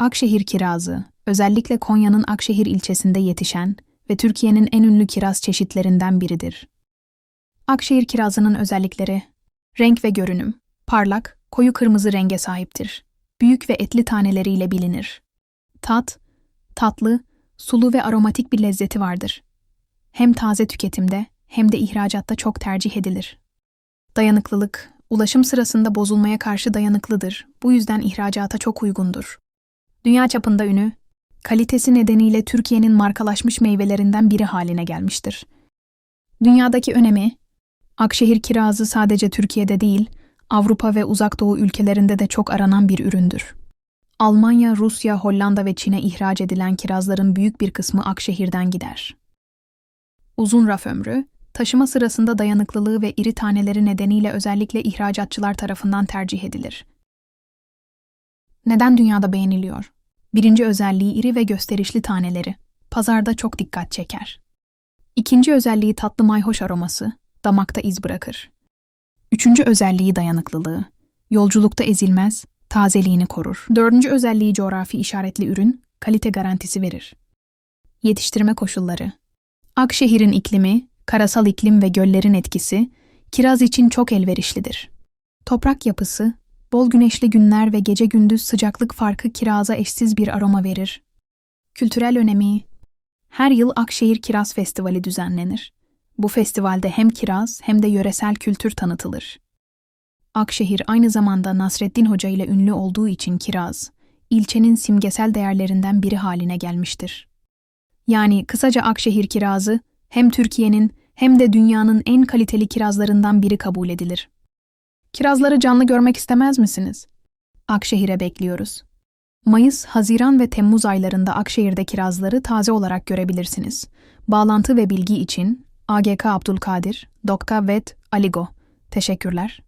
Akşehir kirazı, özellikle Konya'nın Akşehir ilçesinde yetişen ve Türkiye'nin en ünlü kiraz çeşitlerinden biridir. Akşehir kirazının özellikleri Renk ve görünüm, parlak, koyu kırmızı renge sahiptir. Büyük ve etli taneleriyle bilinir. Tat, tatlı, sulu ve aromatik bir lezzeti vardır. Hem taze tüketimde hem de ihracatta çok tercih edilir. Dayanıklılık, ulaşım sırasında bozulmaya karşı dayanıklıdır. Bu yüzden ihracata çok uygundur. Dünya çapında ünü, kalitesi nedeniyle Türkiye'nin markalaşmış meyvelerinden biri haline gelmiştir. Dünyadaki önemi, Akşehir kirazı sadece Türkiye'de değil, Avrupa ve Uzak Doğu ülkelerinde de çok aranan bir üründür. Almanya, Rusya, Hollanda ve Çin'e ihraç edilen kirazların büyük bir kısmı Akşehir'den gider. Uzun raf ömrü, taşıma sırasında dayanıklılığı ve iri taneleri nedeniyle özellikle ihracatçılar tarafından tercih edilir. Neden dünyada beğeniliyor? Birinci özelliği iri ve gösterişli taneleri. Pazarda çok dikkat çeker. İkinci özelliği tatlı mayhoş aroması, damakta iz bırakır. Üçüncü özelliği dayanıklılığı. Yolculukta ezilmez, tazeliğini korur. Dördüncü özelliği coğrafi işaretli ürün, kalite garantisi verir. Yetiştirme koşulları. Akşehir'in iklimi, karasal iklim ve göllerin etkisi, kiraz için çok elverişlidir. Toprak yapısı, bol güneşli günler ve gece gündüz sıcaklık farkı kiraza eşsiz bir aroma verir. Kültürel önemi, her yıl Akşehir Kiraz Festivali düzenlenir. Bu festivalde hem kiraz hem de yöresel kültür tanıtılır. Akşehir aynı zamanda Nasreddin Hoca ile ünlü olduğu için kiraz, ilçenin simgesel değerlerinden biri haline gelmiştir. Yani kısaca Akşehir kirazı hem Türkiye'nin hem de dünyanın en kaliteli kirazlarından biri kabul edilir. Kirazları canlı görmek istemez misiniz? Akşehir'e bekliyoruz. Mayıs, Haziran ve Temmuz aylarında Akşehir'de kirazları taze olarak görebilirsiniz. Bağlantı ve bilgi için AGK Abdülkadir, Dokka Vet Aligo. Teşekkürler.